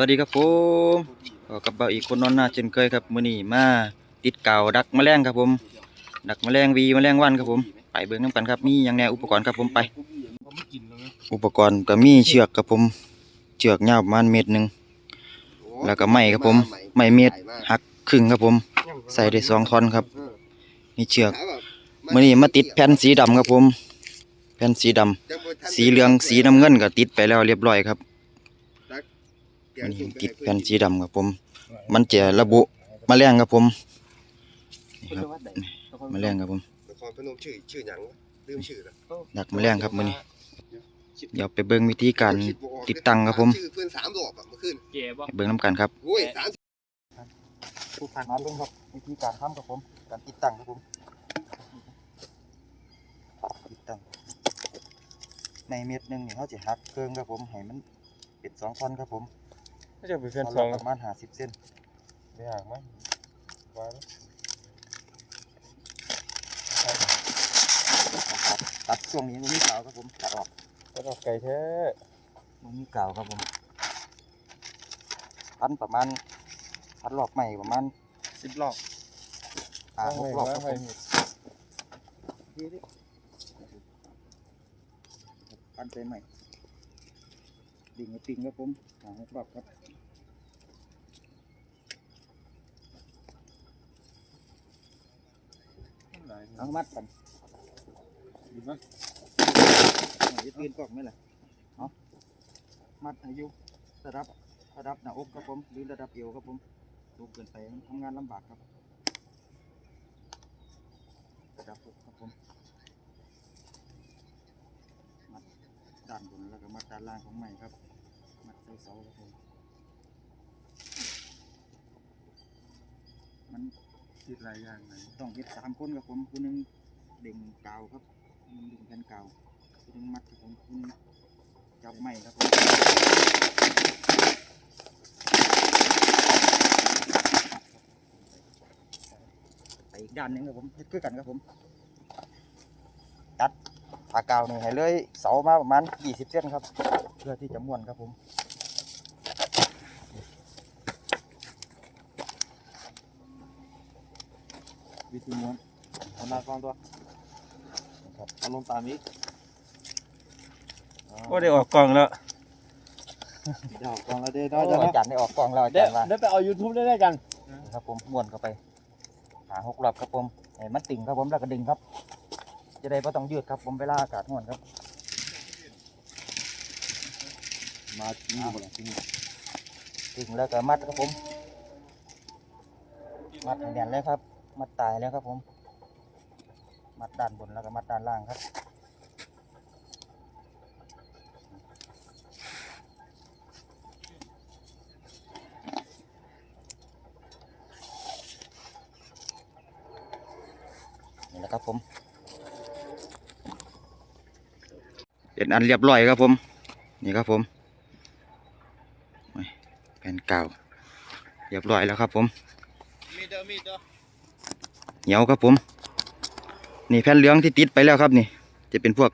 วัสดีครับผมก็กับเบาอีกคนนอนหน้าเช่นเคยครับมื้อนี้มาติดเก่าดักแมลงครับผม ดักแมลงวีแมลงวันครับผม ไปเบิ่งน้ำกันครับมียังแน่อุปกรณ์ครับผมไป อุปกรณ์ก็มีเชือกครับผม เชือกยาวประมาณเมตรหนึ่งแล้วก็ไม้ครับผมไม้เมตรหักครึ่งครับผม ใส่ได้สองท่อนครับนี่เชือกมื้อนี้มาติดแผ่นสีดำครับผม แผ่นสีดำสีเหลืองสีน้ำเงินก็ติดไปแล้วเรียบร้อยครับ มันติดแผ่นสีดำครับผม มันจะระบุแมลงครับผมนี่ครับแมลงครับผมนครพนมชื่อชื่อหยังวะลืมชื่อละดักแมลงครับมื้อนี้เดี๋ยวไปเบิ่งวิธีการติดตั้งครับผมชื่อเพื่อนสามรอบอะเมื่อคืนเจ๋บ่ไปเบิ่งน้ำกันครับโอ้ยสามผู้พันมาเบิ่งครับวิธีการทำครับผม การติดตั้งครับผมติดตั้งในเม็ดหนึงนี่เขาจะหักเครื่องครับผมให้มันเป็นสองท่อนครับผม ไม่ใช่เป็นเพื่อนท่สองละประมาณห้าสิบเซนไม่ห่างมั้ยว้าวตัดตัดช่วงนี้มันมีกาวครับผมตัดออกก็ดอกไก่แท้มันมีกาวครับผมพันประมาณพันรอบใหม่ประมาณสิบรอบห้าหกรอบครับผมพันไปใหม่ ดิ่งให้ปิงครับผมหาหกรอบครับเอามัดกันดีมั้ยเอายึดตีนกล่องไหมล่ะเอามัดอายุระดับระดับหน้าอกครับผมหรือระดับเอวครับผมลูกเกินไปมันทำงานลำบากครับระดับอกครับผมมัดด้านบนแล้วก็ มัดด้านล่างของใหม่ครับ มัดใส่เสาครับผมมันคิดหลายอย่างเลยต้องเฮ็ดสามคนครับผมคนหนึงเด่งกาวครับคนนึงดึงแผ่นกาวคนหนึงมัดครับผมคนนึงจับไม้ครับผมไปอีกด้านหนึงครับผมเฮ็ดคือกันครับผม ตัด ผ่ากาวนี่ให้เลยเสามาประมาณ 20 เส้นครับ เพื่อที่จะม้วนครับผมวิธีม้วนเอาหน้ากล้องตัวครับเอาลงตามอีกโอ้ได้ออกกล้องแล้วเดี๋ยวกองเราได้ได้อาจารย์ได้ออกกองเราอาได้จารย์ว่าได้ไปเอา YouTube ได้ได้กันครับผมม้วนเข้าไปหาหกรอบครับผมให้มันติ่งครับผมแล้วก็ดึงครับ จะได้ไม่ต้องยืดครับผมเวลาอากาศร้อนครับ มาที่นี่มดแล้วที่นี่ดึงแล้วก็มัดครับผม มัดให้แน่นเลยครับ มัดตายแล้วครับผม มัดด้านบนแล้วก็มัดด้านล่างครับนี่แหละครับผม เป็นอันเรียบร้อยครับผม นี่ครับผมแผ่นเก่าเรียบร้อยแล้วครับผมเหนียวครับผม นี่แผ่นเหลืองที่ติดไปแล้วครับนี่ จะเป็นพวก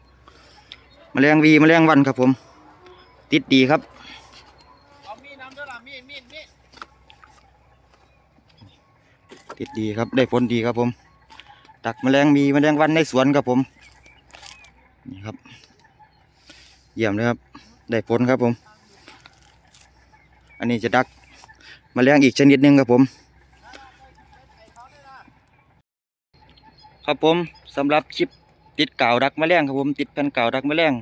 แมลงวีแมลงวันครับผม ติดดีครับติดดีครับได้ผลดีครับผมดักแมลงวีแมลงวันในสวนครับผม นี่ครับ เยี่ยมเลยครับ ได้ผลครับผม อันนี้จะดักแมลงอีกชนิดหนึ่งครับผม ครับผมสำหรับคลิปติดเก่าดักแมลงครับผมติดแผ่นเก่าดักแมลง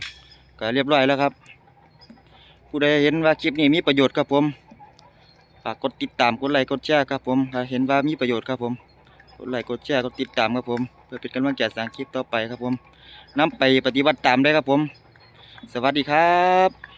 ก็เรียบร้อยแล้วครับ ผู้ใดเห็นว่าคลิปนี้มีประโยชน์ครับผมฝากกดติดตามกดไลค์กดแชร์ครับผมถ้าเห็นว่ามีประโยชน์ครับผมกดไลค์กดแชร์กดติดตามครับผมเพื่อเป็นกำลังใจสร้างคลิปต่อไปครับผมนำไปปฏิบัติตามได้ครับผม สวัสดีครับ